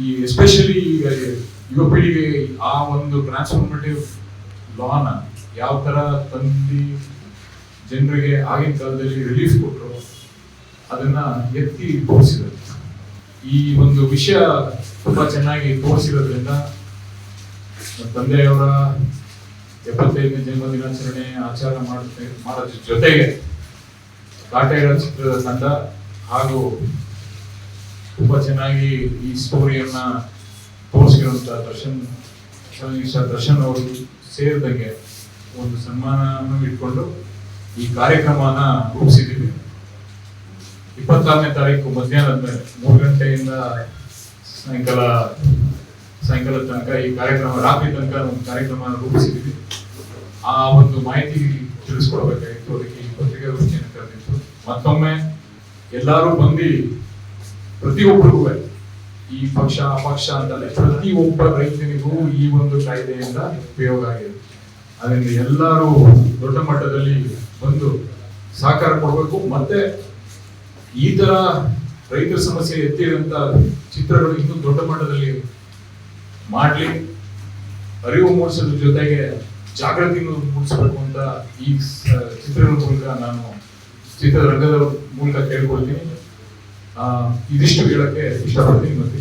ಈ ಎಸ್ಪೆಷಲಿ ಈಗ ಯುವ ಪೀಳಿಗೆ ಆ ಒಂದು ಟ್ರಾನ್ಸ್ಫಾರ್ಮೇಟಿವ್ ಲಾನ ಯಾವ ತರ ತಂದು ಜನರಿಗೆ ಆಗಿನ ಕಾಲದಲ್ಲಿ ರಿಲೀಫ್ ಕೊಟ್ಟರು ಅದನ್ನ ಎತ್ತಿ ತೋರಿಸಿದ್ರು ಈ ಒಂದು ವಿಷಯ ತುಂಬಾ ಚೆನ್ನಾಗಿ ತೋರಿಸಿರೋದ್ರಿಂದ ತಂದೆಯವರ ಎಪ್ಪತ್ತೈದನೇ ಜನ್ಮ ದಿನಾಚರಣೆ ಆಚಾರ ಮಾಡುತ್ತೆ, ಮಾಡೋದ್ರ ಜೊತೆಗೆ ಕಾಟೇರ ಚಿತ್ರದ ತಂಡ ಹಾಗೂ ತುಂಬಾ ಚೆನ್ನಾಗಿ ಈ ಸ್ಟೋರಿಯನ್ನ ತೋರಿಸಿರುವಂತಹ ದರ್ಶನ್ ದರ್ಶನ್ ಅವರು ಸೇರಿದಂಗೆ ಒಂದು ಸನ್ಮಾನವನ್ನು ಇಟ್ಕೊಂಡು ಈ ಕಾರ್ಯಕ್ರಮನ ರೂಪಿಸಿದ್ದೀವಿ ಇಪ್ಪತ್ತಾರನೇ ತಾರೀಕು ಮಧ್ಯಾಹ್ನದ ಮೇಲೆ ಮೂರು ಗಂಟೆಯಿಂದ ಸಾಯಂಕಾಲ ಸಾಯಂಕಾಲ ತನಕ ಈ ಕಾರ್ಯಕ್ರಮ ರಾತ್ರಿ ತನಕ ಒಂದು ಕಾರ್ಯಕ್ರಮ ರೂಪಿಸಿದ್ದೀವಿ ಆ ಒಂದು ಮಾಹಿತಿ ತಿಳಿಸ್ಕೊಡ್ಬೇಕಾಗಿತ್ತು ಅದಕ್ಕೆ ಈ ಪತ್ರಿಕಾಗೋಷ್ಠಿಯನ್ನು ಕರೆದಿತ್ತು ಮತ್ತೊಮ್ಮೆ ಎಲ್ಲರೂ ಬಂದು ಪ್ರತಿಯೊಬ್ಬರಿಗೂ ಈ ಪಕ್ಷ, ಆ ಪಕ್ಷ ಅಂತಲ್ಲ, ಪ್ರತಿಯೊಬ್ಬ ರೈತನಿಗೂ ಈ ಒಂದು ಕಾಯ್ದೆಯಿಂದ ಉಪಯೋಗ ಆಗಿದೆ. ಅದರಿಂದ ಎಲ್ಲರೂ ದೊಡ್ಡ ಮಟ್ಟದಲ್ಲಿ ಬಂದು ಸಹಕಾರ ಕೊಡಬೇಕು. ಮತ್ತೆ ಈ ತರ ರೈತರ ಸಮಸ್ಯೆ ಎತ್ತಿದಂತ ಚಿತ್ರಗಳು ಇನ್ನು ದೊಡ್ಡ ಮಟ್ಟದಲ್ಲಿ ಮಾಡಲಿ. ಅರಿವು ಮೂಡಿಸೋದ್ರ ಜೊತೆಗೆ ಜಾಗೃತಿಯನ್ನು ಮೂಡಿಸಬೇಕು ಅಂತ ಈ ಚಿತ್ರಗಳ ಮೂಲಕ ನಾನು ಚಿತ್ರರಂಗದ ಮೂಲಕ ಕೇಳ್ಕೊಳ್ತೀನಿ. ಇದಿಷ್ಟು ಹೇಳಕ್ಕೆ ಇಷ್ಟಪಡ್ತೀನಿ ಮತ್ತೆ.